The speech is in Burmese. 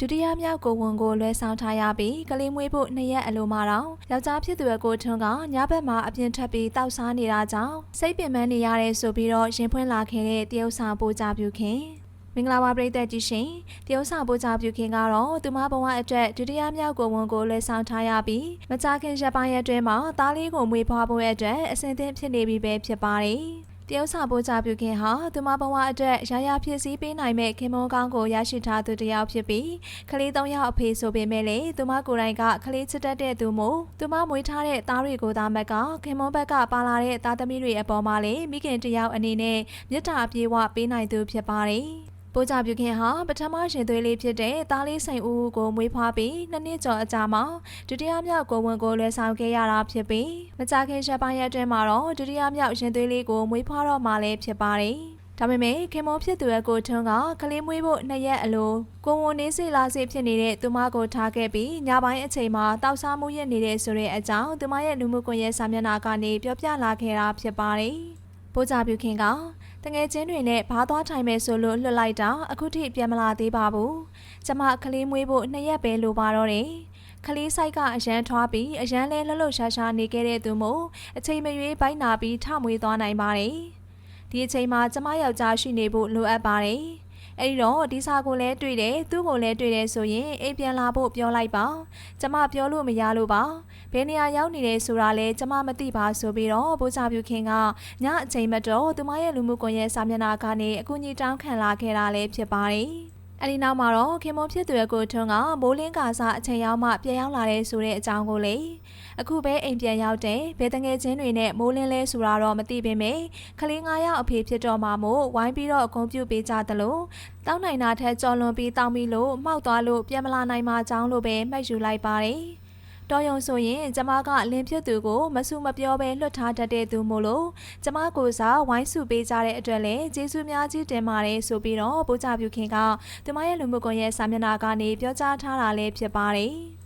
ဒုတိယမြောက်ကိုဝန်ကိုလွှဲဆောင်ထားရပြီးကလေးမွေးဖို့နှစ်ရက်အလိုမှာတော့ယောက်ျားဖြစ်သူရဲ့ကိုထွန်းကညဘက်မှာအပြင်ထွက်ပြီးတောက်စားနေတာကြောင့်စိတ်ပင်ပန်းနေရတယ်ဆိုပြီးတော့ရင်ဖွင့်လာခဲ့တဲ့တရုတ်ဆောင်ပိုးကြပြုခင်မင်္ဂလာပါပရိသတ်ကြီးရှင်တရုတ်ဆောင်ပိုးကြပြုခင်ကတော့သူမဘဝအတွက်ဒုတိယမြောက်ကိုဝန်ကိုလွှဲဆောင်ထားရပြီးမကြခင်ရက်ပိုင်းအတွင်းမှာသားလေးကိုမွေးဖွားဖို့အတွက်အစဉ်သင့်ဖြစ်နေပြီပဲဖြစ်ပါတယ် တရုတ်စာပိုးကြပြုခင်ဟာသူမဘဝအတွက်ရရဖြစ်စည်းပေးနိုင်မဲ့ခင်မုန်းကောင်းကိုရရှိထားသူတစ်ယောက်ဖြစ်ပြီးကလေးသုံးယောက်အဖေဆိုပေမဲ့လေသူမကိုယ်တိုင်ကကလေးချစ်တတ်တဲ့သူမို့သူမမွေးထားတဲ့သားတွေကိုသားမက်ကခင်မုန်းဘက်ကပါလာတဲ့သားသမီးတွေအပေါ်မှာလေမိခင်တစ်ယောက်အနေနဲ့မြတ်တာအပြေးဝပေးနိုင်သူဖြစ်ပါတယ် ပိုးကြပြုခင်ဟာပထမရှင်သွေးလေးဖြစ်တဲ့သားလေးစိန်ဦးကိုမွေးဖွားပြီးနှစ်နှစ်ကျော်အကြာမှာဒုတိယမြောက်ကိုဝန်ကိုလွယ်ဆောင်ခဲ့ရတာဖြစ်ပြီးမကြခင်ရက်ပိုင်းရက်အတွင်းမှာတော့ဒုတိယမြောက်ရှင်သွေးလေးကိုမွေးဖွားတော့မှလည်းဖြစ်ပါတယ်။ဒါပေမဲ့ခင်မောဖြစ်သူရဲ့ကိုထွန်းကကလေးမွေးဖို့နှစ်ရက်အလိုကိုဝန်နေစီလာစီဖြစ်နေတဲ့သူမကိုထားခဲ့ပြီးညပိုင်းအချိန်မှာတောက်စားမှုရနေတဲ့ဆိုတဲ့အကြောင်းသူမရဲ့လူမှုကွန်ရက်စာမျက်နှာကနေပြောပြလာခဲ့တာဖြစ်ပါတယ်။ ပိုးကြပြုခင်ကတငယ်ချင်းတွေနဲ့ဘားသွားထိုင်မယ်ဆိုလို့လွတ်လိုက်တာအခုထိပြန်မလာသေးပါဘူး။ကျမကလေးမွေးဖို့နှစ်ရက်ပဲလိုပါတော့တယ်။ကလေးဆိုင်ကအရန်ထွားပြီးအရန်လဲလှလှရှားရှားနေခဲ့တဲ့သူမို့အချိန်မရွေးပိုက်နာပြီးထမွေးသွားနိုင်ပါတယ်။ဒီအချိန်မှာကျမယောက်ျားရှိနေဖို့လိုအပ်ပါတယ်။ အဲ့ဒီတော့ဒီစာကိုလည်းတွေ့တယ်သူ့ကိုလည်းတွေ့တယ်ဆိုရင်အိမ်ပြန်လာဖို့ပြောလိုက်ပါကျမပြောလို့မရလို့ပါဘယ်နေရာရောက်နေတယ်ဆိုတာလဲကျမမသိပါဆိုပြီးတော့ဘိုးချပြူခင်ကညအချိန်မတော်သူမရဲ့လူမှုကွန်ရက်စာမျက်နှာကနေအကူအညီတောင်းခံလာခဲ့တာလည်းဖြစ်ပါတယ် အဲ့ဒီနောက်မှာတော့ခင်မွန်ဖြစ်သူရဲ့ကိုထွန်းကမိုးလင်းကာစားအချိန်ရောက်မှပြန်ရောက်လာတဲ့ဆိုတဲ့အကြောင်းကိုလေအခုပဲအိမ်ပြန်ရောက်တဲ့ဘယ်တငယ်ချင်းတွေနဲ့မိုးလင်းလဲဆိုတာတော့မသိပေမဲ့ကလေး9ယောက်အဖေဖြစ်တော့မှမို့ဝိုင်းပြီးတော့အကုန်ပြုတ်ပေးကြသလိုတောင်းနိုင်တာထက်ကြော်လွန်ပြီးတောင်းပြီးလို့မှောက်သွားလို့ပြန်မလာနိုင်မှအကြောင်းလို့ပဲမှတ်ယူလိုက်ပါတယ် တော်ယုံဆိုရင်ကျမကလင်းဖြစ်သူကိုမဆုမပြောဘဲလွတ်ထားတတ်တဲ့သူမို့လို့ကျမကိုစားဝိုင်းစုပေးကြတဲ့အတွက်လည်းကျေးဇူးများကြီးတင်ပါတယ်ဆိုပြီးတော့ပို့ချပြုခင်ကသူမရဲ့လူမှုကွန်ရက်စာမျက်နှာကနေပြောကြားထားတာလည်းဖြစ်ပါတယ်။